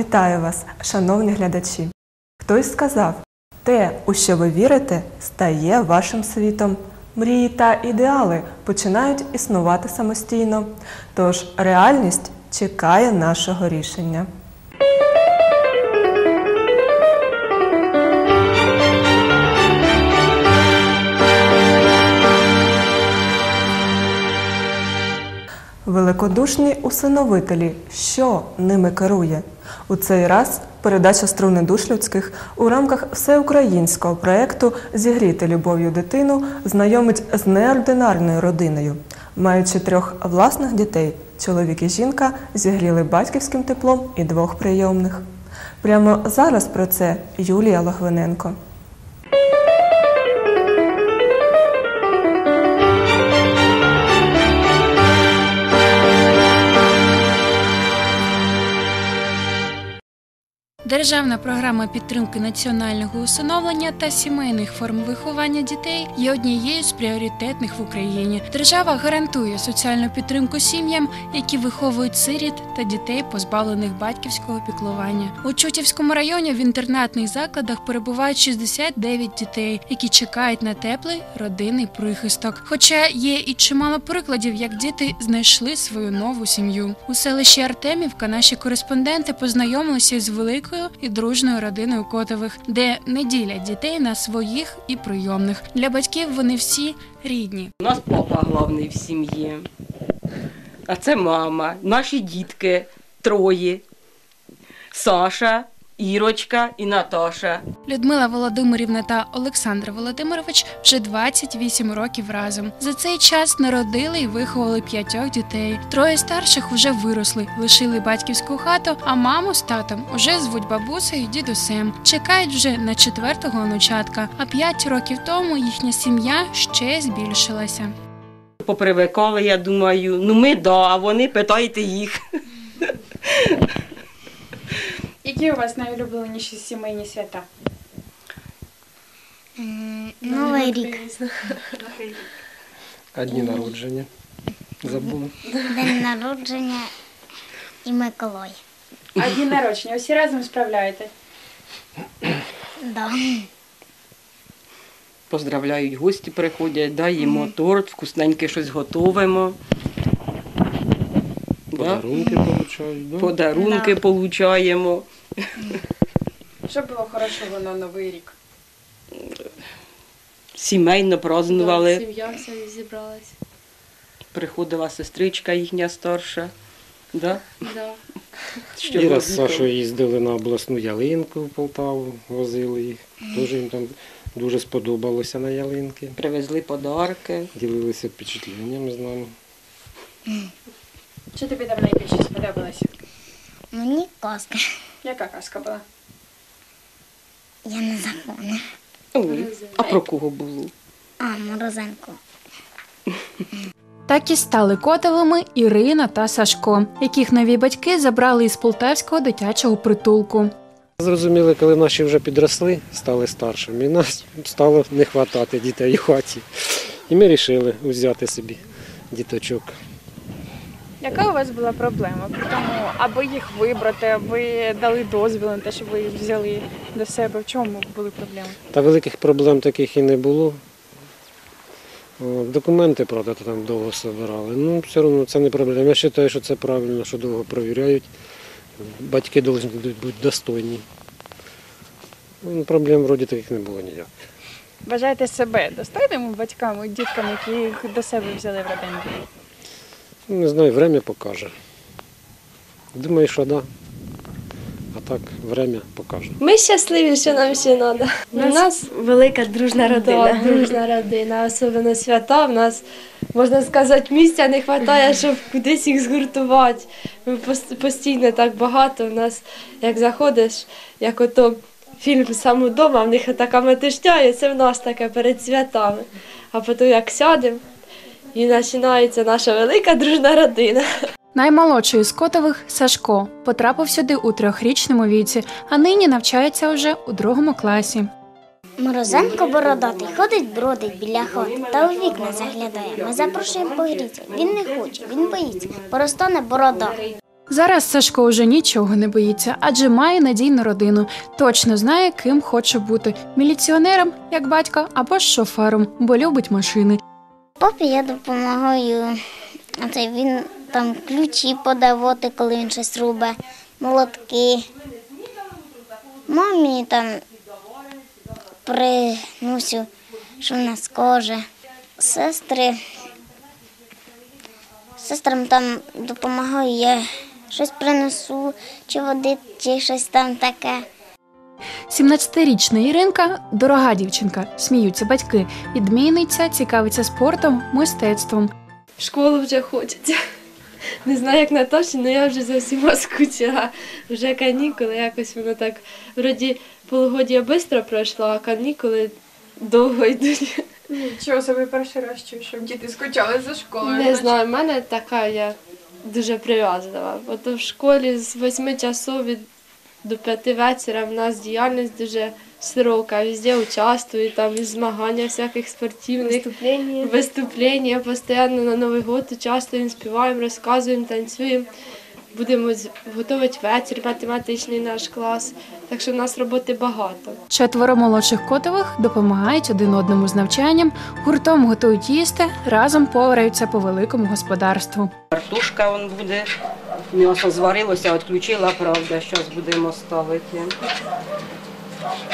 Вітаю вас, шановні глядачі. Хтось сказав, те, у що ви вірите, стає вашим світом. Мрії та ідеали починають існувати самостійно. Тож реальність чекає нашого рішення. Великодушні усиновителі, що ними керує? У цей раз передача струни душ людських у рамках всеукраїнського проєкту Зігріти любов'ю дитину знайомить з неординарною родиною. Маючи трьох власних дітей, чоловік і жінка зігріли батьківським теплом і двох прийомних. Прямо зараз про це Юлія Логвиненко. Державна програма підтримки національного усиновлення та сімейних форм виховання дітей є однією з пріоритетних в Україні. Держава гарантує соціальну підтримку сім'ям, які виховують сиріт та дітей, позбавлених батьківського піклування. У Чутівському районі в інтернатних закладах перебувають 69 дітей, які чекають на теплий родинний прихисток. Хоча є і чимало прикладів, як діти знайшли свою нову сім'ю. У селищі Артемівка наші кореспонденти познайомилися з великою і дружною родиною Котових, де не ділять дітей на своїх і прийомних. Для батьків вони всі рідні. У нас папа головний в сім'ї. А це мама, наші дітки троє. Саша, Ірочка і Наташа. Людмила Володимирівна та Олександр Володимирович вже 28 років разом. За цей час народили і виховали п'ятьох дітей. Троє старших вже виросли, лишили батьківську хату, а маму з татом уже звуть бабусею і дідусем. Чекають вже на четвертого онучатка. А п'ять років тому їхня сім'я ще збільшилася. Попривикали, я думаю, ну ми да, а вони питайте їх. Які у вас найулюбленіші сімейні свята? Новий рік. А дні народження. Забули. День народження і Миколай. А дні народження усі разом справляєте? Да. Поздравляють, гості приходять, даємо торт, вкусненьке щось готовимо. Да? Подарунки получають. Да? Подарунки получаємо. Що було хорошого на Новий рік? Сімейно празднували. Сім'я вся зібралась. Приходила сестричка їхня старша. Да? Да. Що Іра ви з Сашою їздили на обласну ялинку в Полтаву, возили їх. Дуже їм там дуже сподобалося на ялинки. Привезли подарки. Ділилися впечатленням з нами. Що тобі там найбільше сподобалося? Мені казка. Яка казка була? Я не запомню. Ой, а про кого було? А, Морозенко. Так і стали котовими Ірина та Сашко, яких нові батьки забрали із полтавського дитячого притулку. Зрозуміли, коли наші вже підросли, стали старшими. І нас стало не вистачати дітей у хаті. І ми вирішили взяти собі діточок. Яка у вас була проблема? Тому, аби їх вибрати, аби дали дозвіл на те, щоб ви їх взяли до себе. В чому були проблеми? Та великих проблем таких і не було. Документи, правда, там довго збирали. Ну, все одно це не проблема. Я вважаю, що це правильно, що довго перевіряють. Батьки повинні бути достойні. Ну, Проблем вроді таких не було ніяких. Вважаєте себе достойними батьками, дітками, які їх до себе взяли в родину? Ну, Не знаю, время покаже. Думаю, що так. Да. А так, время покаже. Ми щасливі, що нам ще треба. У нас велика дружна родина. да, дружна родина, особливо свята. В нас, можна сказати, місця не вистачає, щоб кудись їх згуртувати. Ми постійно так багато. У нас, як заходиш, як ото фільм сам удома, в них така метушня, і це в нас таке перед святами. А потім як сядемо, і починається наша велика дружна родина. Наймолодший з котових Сашко потрапив сюди у трьохрічному віці, а нині навчається уже у другому класі. Морозенко бородатий ходить, бродить біля хати та у вікна заглядає. Ми запрошуємо погріться. Він не хоче, він боїться, поростане борода. Зараз Сашко уже нічого не боїться, адже має надійну родину. Точно знає, ким хоче бути міліціонером, як батько, або ж шофером, бо любить машини. Папі я допомагаю. Оце він там ключі подавати, коли він щось робить, молотки. Мамі там приносю, що вона скаже. Сестри. Сестрам там допомагаю, я щось принесу, чи води, чи щось там таке. 17-річна Іринка дорога дівчинка, сміються батьки. Відмінниця цікавиться спортом, мистецтвом. В школу вже хочеться. Не знаю, як Наташі, але я вже зовсім скучила. Вже канікули, якось воно так. Вроді полугодія швидко пройшло, а канікули довго йдуть. Нічого собі перший раз чую, щоб діти скучали за школою. Не знаю, в мене така я дуже прив'язлива. Бо то в школі з 8 часов від до 5 вечора в нас діяльність дуже широка. Везде участвую, там і змагання всяких спортивних. Выступление. Виступлення постійно на Новий год участвуємо, співаємо, розказуємо, танцюємо. Будемо з- готувати вечір математичний наш клас. Так що в нас роботи багато. Четверо молодших котових допомагають один одному з навчанням, гуртом готують їсти, разом пораються по великому господарству. Картошка он буде. М'ясо зварилося, відключила, правда, зараз будемо ставити.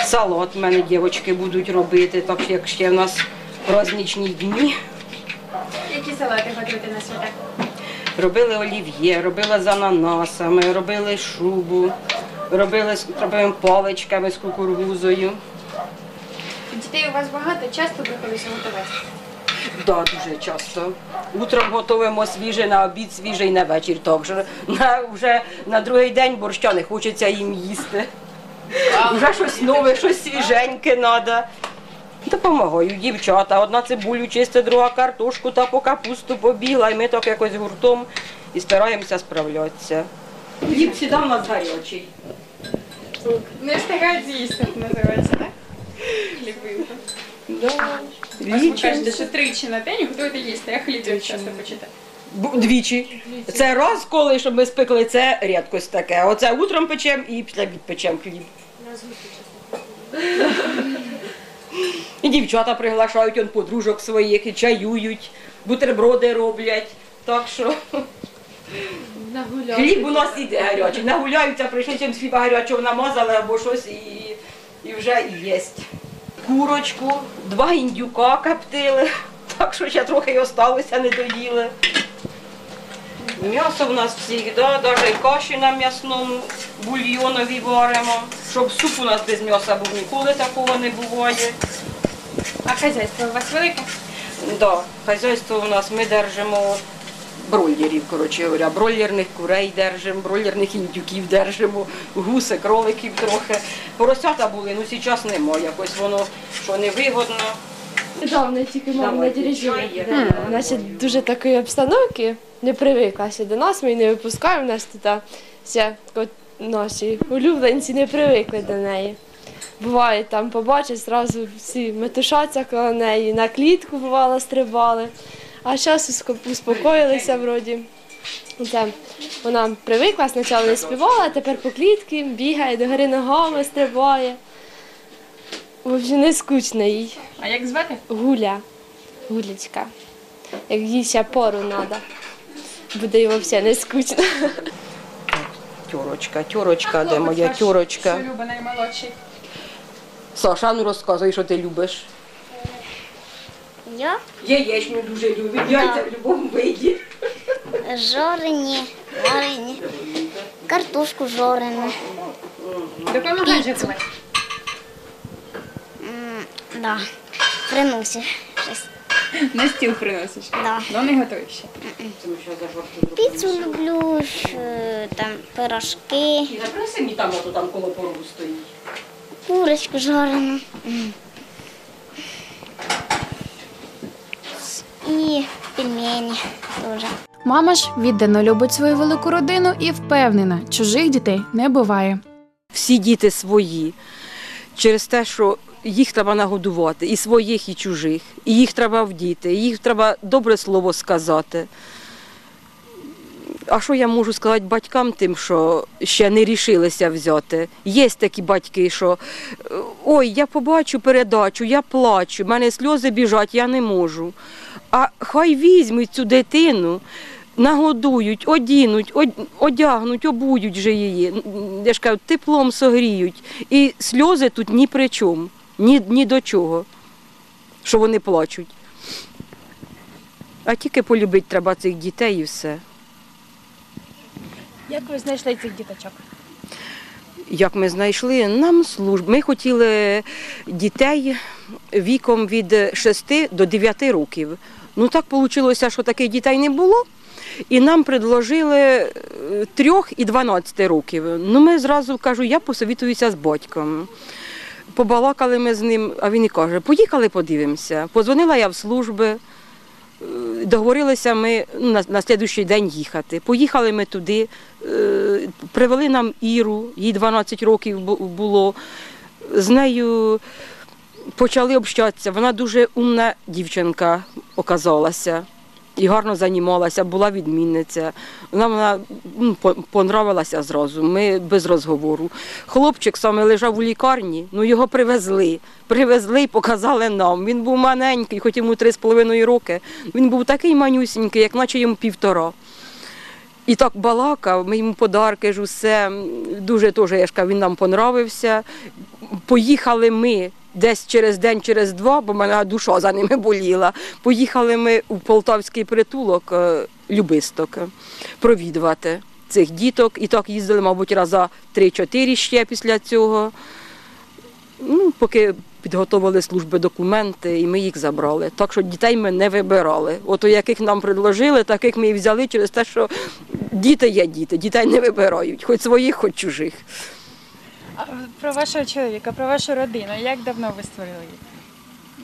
Салат в мене дівчатки будуть робити, так як ще в нас праздничні дні. Які салати готуєте на свята? Робили олів'є, робили з ананасами, робили шубу, робили з робимо паличками з кукурузою. Дітей у вас багато, часто приходиться готувати? Да, дуже часто. Утром готуємо свіже, на обід свіже і на вечір також. На, вже на другий день борща не хочеться їм їсти. Вже щось нове, щось свіженьке треба. Допомагаю дівчата. Одна цибулю чисте, друга картошку та по капусту побігла, і ми так якось гуртом і стараємося справлятися. Хліб сюди в нас гарячий. Не встигають з'їсти, називається, так? Хлібинка. Да. Лічимо. що тричі на день готуєте їсти, а хліб часто почитати. Бу- Двічі. Це раз, коли щоб ми спекли, це рідкость таке. Оце утром печемо і після обід печемо хліб. І дівчата приглашають он подружок своїх, і чаюють, бутерброди роблять. Так що хліб у нас іде гарячий. Нагуляються, прийшли чим хліба гарячого намазали або щось і, і вже і єсть. Курочку, два індюка коптили, так що ще трохи й осталося, не доїли. М'ясо в нас завжди, навіть каші на м'ясному бульйонові варимо. Щоб суп у нас без м'яса був ніколи такого не буває. А хазяйство у вас велике? Да, хазяйство у нас ми держимо бройлерів, коротше говоря, бройлерних курей держимо, бройлерних індюків держимо, гуси, кроликів трохи. Поросята були, ну зараз немає, якось воно що невигодно. Недавно тільки мама на чай ще дуже такої обстановки не привикла ще до нас, ми не випускаємо, нас тут от наші улюбленці не привикли до неї. Буває, там побачать, зразу всі метушаться коло неї, на клітку бувало стрибали. А зараз успокоїлися вроді. Це вона привикла, спочатку не співала, а тепер по клітки бігає, до гори ногами стрибає. В общем, не скучно їй. А як звати? Гуля. Гулечка. Як їй ще пору треба. Буде їй взагалі не скучно. Тьорочка, тьорочка, де моя ваш, тьорочка. Що любить наймолодший? Саша, ну розказуй, що ти любиш. Я Яєчню дуже любить, яйця в будь-якому виді. жорені, варені, картошку жорену. Допомагаєш готувати? Да. Приносю щось. На стіл приносиш? Да. Ну не готуєш ще. Піцу люблю, е, там пирожки, І запроси мені там, ото там коло порогу стоїть. курочку жарену. М. І пельмені дуже. Мама ж віддано любить свою велику родину і впевнена, чужих дітей не буває. Всі діти свої. Через те, що їх треба нагодувати, і своїх, і чужих. І їх треба вдіти, і їх треба добре слово сказати. А що я можу сказати батькам тим, що ще не рішилися взяти? Є такі батьки, що е, ой, я побачу передачу, я плачу, в мене сльози біжать, я не можу. А хай візьмуть цю дитину, нагодують, одінуть, одягнуть, обують же її. Я ж кажу, теплом согріють. І сльози тут ні при чому, ні, ні до чого, що вони плачуть. А тільки полюбити треба цих дітей і все. Як ви знайшли цих діточок? Як ми знайшли, нам служб. Ми хотіли дітей віком від 6 до 9 років. Ну так вийшло, що таких дітей не було. І нам предложили 3 і 12 років. Ну ми зразу кажу, я посовітуюся з батьком. Побалакали ми з ним, а він і каже, поїхали подивимося. Позвонила я в служби, е, договорилися ми ну, на, на слідуючий день їхати. Поїхали ми туди, е, привели нам Іру, їй 12 років було. З нею почали общатися. Вона дуже умна дівчинка оказалася. І гарно займалася, була відмінниця. Вона, вона м, понравилася зразу. Ми без розговору. Хлопчик саме лежав у лікарні, ну його привезли. Привезли і показали нам. Він був маленький, хоч йому три з половиною роки. Він був такий манюсінький, як наче йому півтора. І так балакав, ми йому подарки ж усе. Дуже теж, я ж кажу, він нам понравився. Поїхали ми десь через день, через два, бо в мене душа за ними боліла. Поїхали ми у Полтавський притулок е, Любисток е, провідувати цих діток. І так їздили, мабуть, раза 3-4 ще після цього. Ну, поки підготовили служби документи, і ми їх забрали. Так що дітей ми не вибирали. От яких нам предложили, таких ми і взяли через те, що діти є діти, дітей не вибирають, хоч своїх, хоч чужих. А про вашого чоловіка, про вашу родину. Як давно ви створили її?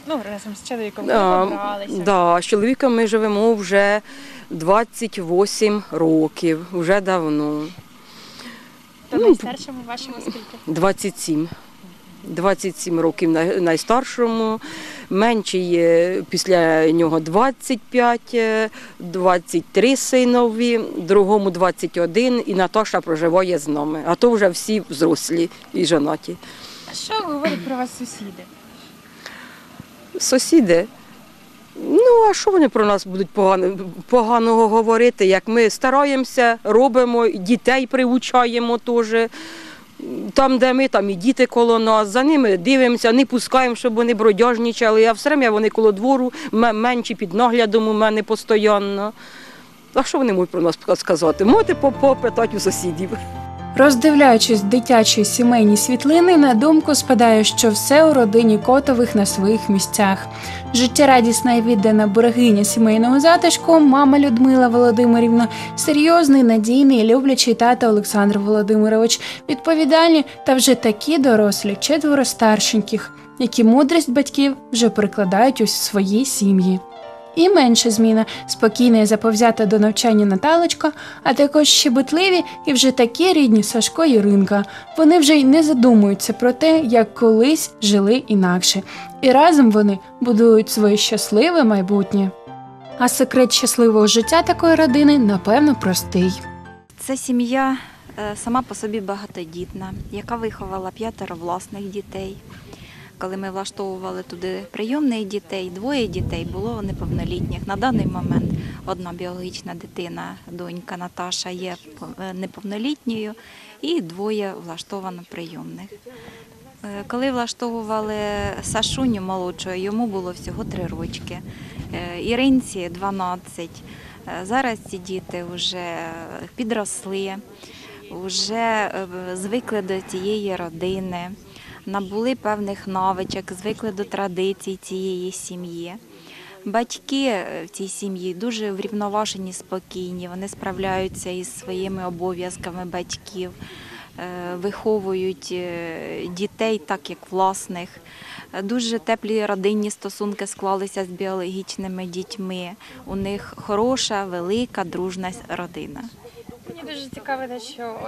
Ну, разом з чоловіком ви А, побралися. да, з чоловіком ми живемо вже 28 років, вже давно. То ну, найстаршому вашому скільки? 27. 27 років найстаршому, менший е, після нього 25, е, 23 синові, другому 21 і Наташа проживає з нами. А то вже всі взрослі і жонаті. А що говорять про вас сусіди? Сусіди. Ну, а що вони про нас будуть погано, поганого говорити, як ми стараємося, робимо, дітей приучаємо теж. Там, де ми, там і діти коло нас, за ними дивимося, не пускаємо, щоб вони бродяжнічали, а все время вони коло двору, менші під наглядом у мене постійно. А що вони можуть про нас сказати? Можете по- попитати у сусідів. Роздивляючись дитячі сімейні світлини, на думку спадає, що все у родині Котових на своїх місцях. Життєрадісна і віддана берегиня сімейного затишку, мама Людмила Володимирівна, серйозний, надійний люблячий тато Олександр Володимирович, відповідальні та вже такі дорослі, четверо старшеньких, які мудрість батьків вже прикладають у свої сім'ї. І менша зміна спокійна і заповзята до навчання Наталочка, а також щебетливі і вже такі рідні Сашко і Ринка. Вони вже й не задумуються про те, як колись жили інакше, і разом вони будують своє щасливе майбутнє. А секрет щасливого життя такої родини, напевно, простий. Це сім'я е, сама по собі багатодітна, яка виховала п'ятеро власних дітей. Коли ми влаштовували туди прийомних дітей, двоє дітей було неповнолітніх. На даний момент одна біологічна дитина, донька Наташа, є е, неповнолітньою, і двоє влаштовано прийомних. Е, Коли влаштовували Сашуню молодшого, йому було всього три рочки. Е, Іринці 12. Е, Зараз ці діти вже підросли, вже звикли до цієї родини, набули певних навичок, звикли до традицій цієї сім'ї. Батьки е, в цій сім'ї дуже врівноважені, спокійні, вони справляються із своїми обов'язками батьків, е, виховують е, дітей так, як власних. Дуже теплі родинні стосунки склалися з біологічними дітьми. У них хороша, велика, дружна родина. Мені дуже цікаво, що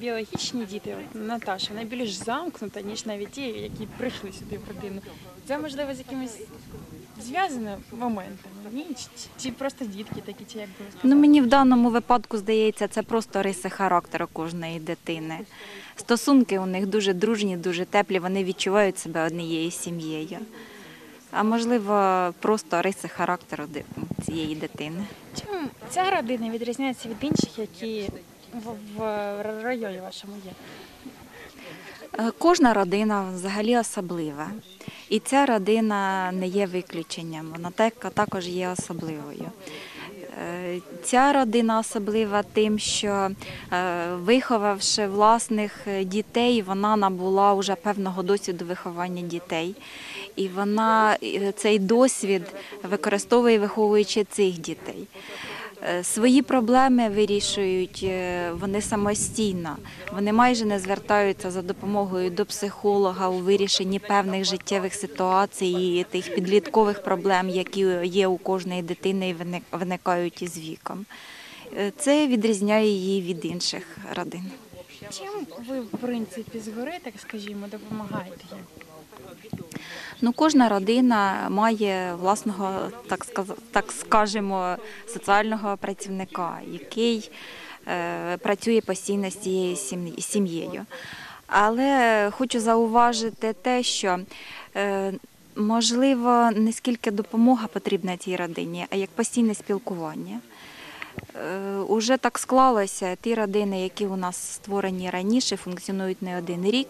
біологічні діти, от Наташа, вона більш замкнута, ніж навіть ті, які прийшли сюди в родину. Це можливо з якимись зв'язаними моментами. Ні, чи, чи просто дітки такі, чи як би Ну, мені в даному випадку здається, це просто риси характеру кожної дитини. Стосунки у них дуже дружні, дуже теплі, вони відчувають себе однією сім'єю. А можливо, просто риси характеру цієї дитини. Чим ця родина відрізняється від інших, які в, районі вашому є? Е, Кожна родина взагалі особлива. І ця родина не є виключенням, вона також є особливою. Е, Ця родина особлива тим, що е, виховавши власних дітей, вона набула вже певного досвіду виховання дітей. І вона цей досвід використовує, виховуючи цих дітей. Е, Свої проблеми вирішують е, вони самостійно. Вони майже не звертаються за допомогою до психолога у вирішенні певних життєвих ситуацій і тих підліткових проблем, які є у кожної дитини і виник- виникають із віком. Е, Це відрізняє її від інших родин. Чим ви, в принципі, згори, так скажімо, допомагаєте? Ну, кожна родина має власного, так так скажемо, соціального працівника, який е, працює постійно з цією сім'єю. Але хочу зауважити те, що е, можливо не скільки допомога потрібна цій родині, а як постійне спілкування. Е, Уже так склалося, ті родини, які у нас створені раніше, функціонують не один рік.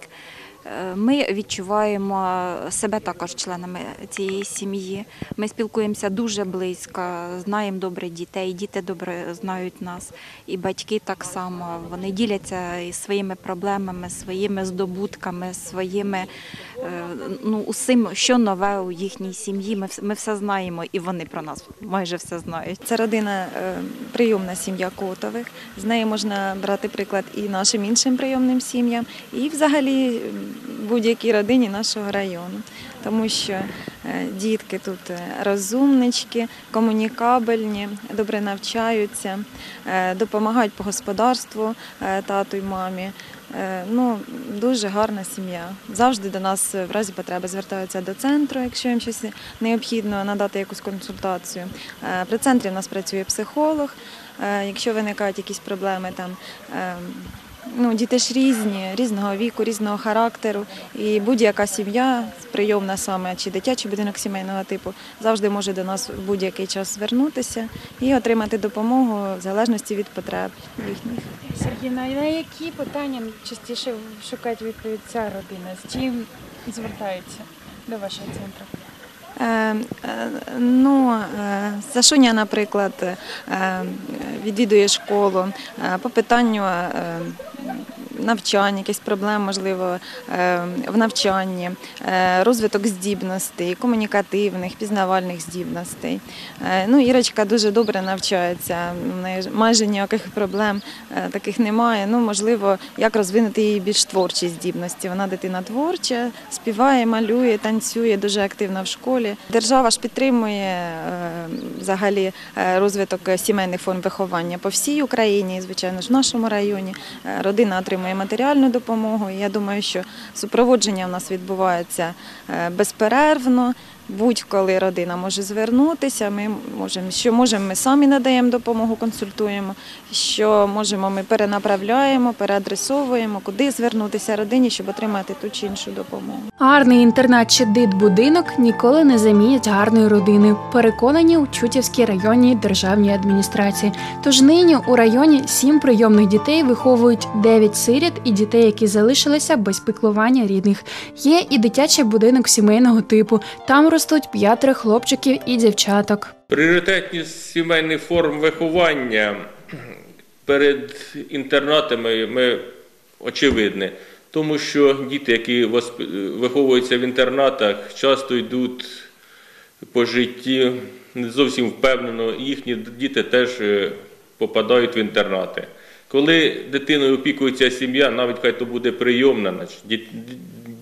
Е, Ми відчуваємо себе також членами цієї сім'ї. Ми спілкуємося дуже близько, знаємо добре дітей, діти добре знають нас, і батьки так само. Вони діляться своїми проблемами, своїми здобутками, своїми е, ну, усім, що нове у їхній сім'ї. Ми, ми все знаємо, і вони про нас майже все знають. Це родина е, прийомна сім'я Котових. З неї можна брати приклад і нашим іншим прийомним сім'ям, і взагалі будь-якій родині нашого району. Тому що е, дітки тут е, розумнички, комунікабельні, добре навчаються, е, допомагають по господарству тату й мамі. Ну, дуже гарна сім'я. Завжди до нас в разі потреби звертаються до центру, якщо їм щось необхідно надати якусь консультацію. При центрі в нас працює психолог. Якщо виникають якісь проблеми, там е, ну, діти ж різні, різного віку, різного характеру. І будь-яка сім'я, прийомна саме чи дитячий будинок сімейного типу, завжди може до нас в будь-який час звернутися і отримати допомогу в залежності від потреб їхніх. Сергійна, на які питання частіше шукають відповідь ця родина? З чим звертаються до вашого центру? Е, е, Ну, Сашуня, наприклад, е, відвідує школу? По питанню навчання, якісь проблем, можливо, е, в навчанні, е, розвиток здібностей, комунікативних, пізнавальних здібностей. Е, Ну, Ірочка дуже добре навчається, майже ніяких проблем е, таких немає. Ну, можливо, як розвинути її більш творчі здібності. Вона дитина творча, співає, малює, танцює, дуже активна в школі. Держава ж підтримує взагалі розвиток сімейних форм виховання по всій Україні, звичайно ж, в нашому районі. Родина отримує матеріальну допомогу. І я думаю, що супроводження в нас відбувається е, безперервно. Будь-коли родина може звернутися, ми можемо, що можемо, ми самі надаємо допомогу, консультуємо, що можемо, ми перенаправляємо, переадресовуємо, куди звернутися родині, щоб отримати ту чи іншу допомогу. Гарний інтернат чи дитбудинок ніколи не замінять гарної родини. Переконані у Чутівській районній державній адміністрації. Тож нині у районі сім прийомних дітей виховують 9 сиріт і дітей, які залишилися без піклування рідних. Є і дитячий будинок сімейного типу. Там ростуть п'ятеро хлопчиків і дівчаток. Пріоритетність сімейних форм виховання перед інтернатами ми очевидні, тому що діти, які виховуються в інтернатах, часто йдуть по житті не зовсім впевнено, їхні діти теж е, попадають в інтернати. Коли дитиною опікується сім'я, навіть хай то буде прийомна,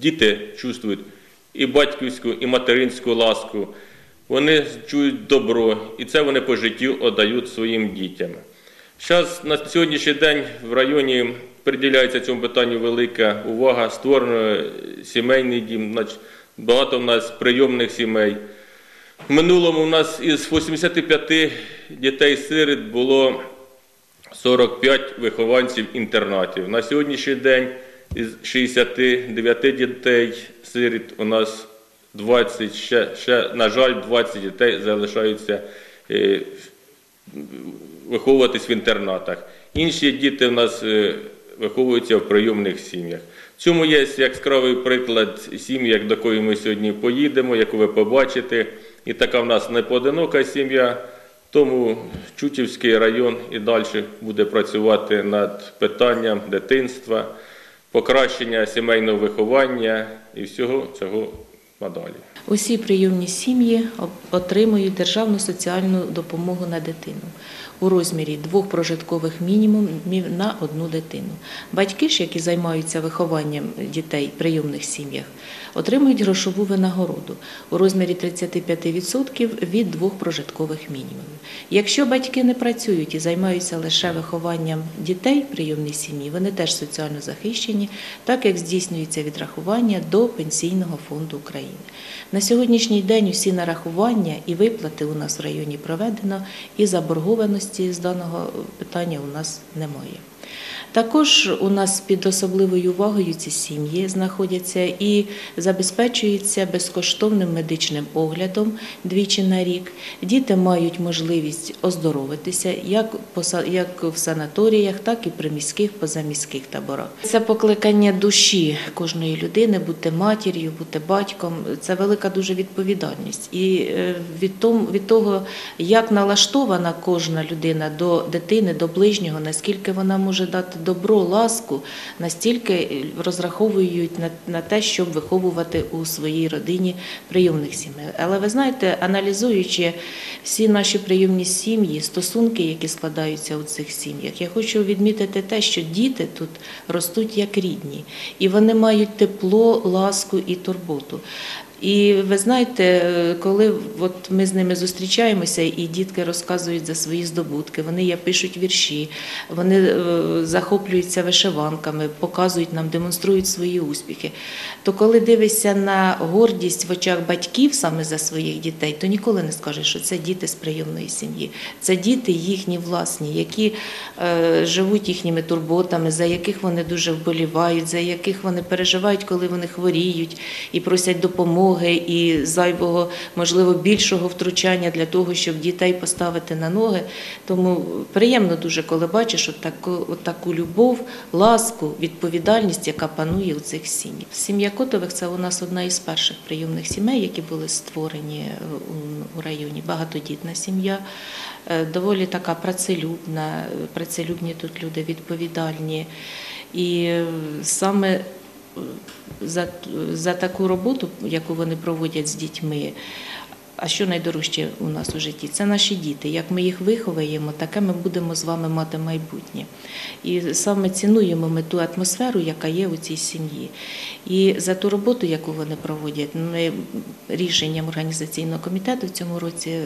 діти чувствують і батьківську, і материнську ласку. Вони чують добро, і це вони по життю віддають своїм дітям. Зараз на сьогоднішній день в районі приділяється цьому питанню велика увага. Створено сімейний дім. Багато в нас прийомних сімей. В минулому у нас із 85 дітей-сиріт було 45 вихованців інтернатів. На сьогоднішній день із 69 дітей-сиріт у нас 20, ще, ще, на жаль, 20 дітей залишаються е, виховуватись в інтернатах. Інші діти у нас е, виховуються в прийомних сім'ях. В цьому є яскравий приклад сім'ї, до якої ми сьогодні поїдемо, яку ви побачите. І така в нас непоодинока сім'я. Тому Чутівський район і далі буде працювати над питанням дитинства, покращення сімейного виховання і всього цього надалі. Усі прийомні сім'ї отримують державну соціальну допомогу на дитину у розмірі двох прожиткових мінімумів на одну дитину. Батьки ж, які займаються вихованням дітей в прийомних сім'ях, отримують грошову винагороду у розмірі 35% від двох прожиткових мінімумів. Якщо батьки не працюють і займаються лише вихованням дітей в прийомній сім'ї, вони теж соціально захищені, так як здійснюється відрахування до Пенсійного фонду України. На сьогоднішній день усі нарахування і виплати у нас в районі проведено, і заборгованості з даного питання у нас немає. Також у нас під особливою увагою ці сім'ї знаходяться і забезпечуються безкоштовним медичним оглядом двічі на рік. Діти мають можливість оздоровитися як в санаторіях, так і при міських позаміських таборах. Це покликання душі кожної людини бути матір'ю, бути батьком. Це велика дуже відповідальність. І е, від того, як налаштована кожна людина до дитини, до ближнього, наскільки вона може дати добро, ласку, настільки розраховують на, на те, щоб виховувати у своїй родині прийомних сімей. Але ви знаєте, аналізуючи всі наші прийомні сім'ї, стосунки, які складаються у цих сім'ях, я хочу відмітити те, що діти тут ростуть як рідні, і вони мають тепло, ласку і турботу. І ви знаєте, коли от ми з ними зустрічаємося, і дітки розказують за свої здобутки, вони є, пишуть вірші, вони е, захоплюються вишиванками, показують нам, демонструють свої успіхи. То коли дивишся на гордість в очах батьків саме за своїх дітей, то ніколи не скажеш, що це діти з прийомної сім'ї. Це діти їхні власні, які е, живуть їхніми турботами, за яких вони дуже вболівають, за яких вони переживають, коли вони хворіють і просять допомоги і зайвого, можливо, більшого втручання для того, щоб дітей поставити на ноги. Тому приємно дуже, коли бачиш от таку, таку любов, ласку, відповідальність, яка панує у цих сім'ях. Сім'я Котових це у нас одна із перших прийомних сімей, які були створені е, у- районі. Багатодітна сім'я, е, доволі така працелюбна, працелюбні тут люди, відповідальні. І е, саме за, за таку роботу, яку вони проводять з дітьми. А що найдорожче у нас у житті? Це наші діти. Як ми їх виховаємо, таке ми будемо з вами мати майбутнє. І саме цінуємо ми ту атмосферу, яка є у цій сім'ї. І за ту роботу, яку вони проводять, ми рішенням організаційного комітету в цьому році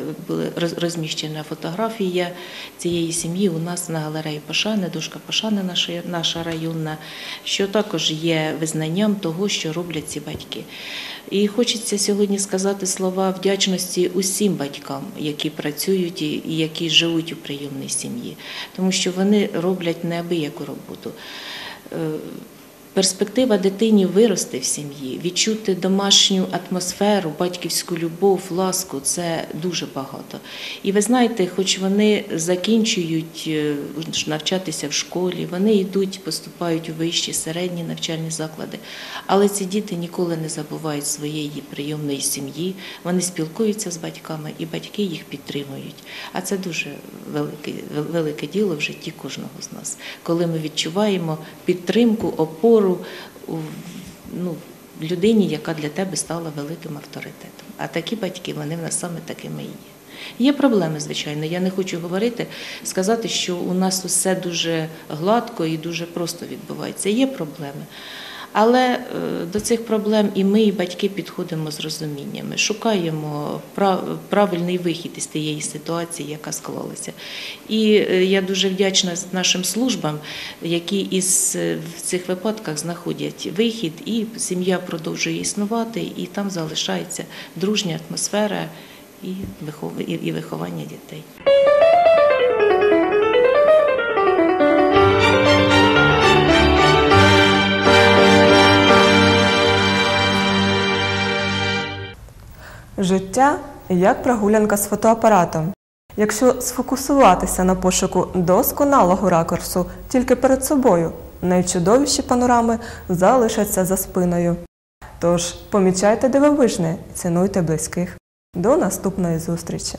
роз- розміщена фотографія цієї сім'ї у нас на галереї Пашани, дошка Пашани наша, наша районна, що також є визнанням того, що роблять ці батьки. І хочеться сьогодні сказати слова вдячності усім батькам, які працюють і і які живуть у прийомній сім'ї, тому що вони роблять неабияку роботу. Перспектива дитині вирости в сім'ї, відчути домашню атмосферу, батьківську любов, ласку це дуже багато. І ви знаєте, хоч вони закінчують е, навчатися в школі, вони йдуть, поступають у вищі, середні навчальні заклади, але ці діти ніколи не забувають своєї прийомної сім'ї, вони спілкуються з батьками, і батьки їх підтримують. А це дуже велике, велике діло в житті кожного з нас, коли ми відчуваємо підтримку, опору у ну, людині, яка для тебе стала великим авторитетом. А такі батьки, вони в нас саме такими і є. Є проблеми, звичайно. Я не хочу говорити, сказати, що у нас усе дуже гладко і дуже просто відбувається. Є проблеми. Але е, до цих проблем і ми, і батьки підходимо з розуміннями, шукаємо прав- правильний вихід із тієї ситуації, яка склалася. І е, я дуже вдячна нашим службам, які із е, в цих випадках знаходять вихід, і сім'я продовжує існувати, і там залишається дружня атмосфера і виховання дітей. Життя як прогулянка з фотоапаратом. Якщо сфокусуватися на пошуку досконалого ракурсу тільки перед собою, найчудовіші панорами залишаться за спиною. Тож помічайте дивовижне, цінуйте близьких. До наступної зустрічі!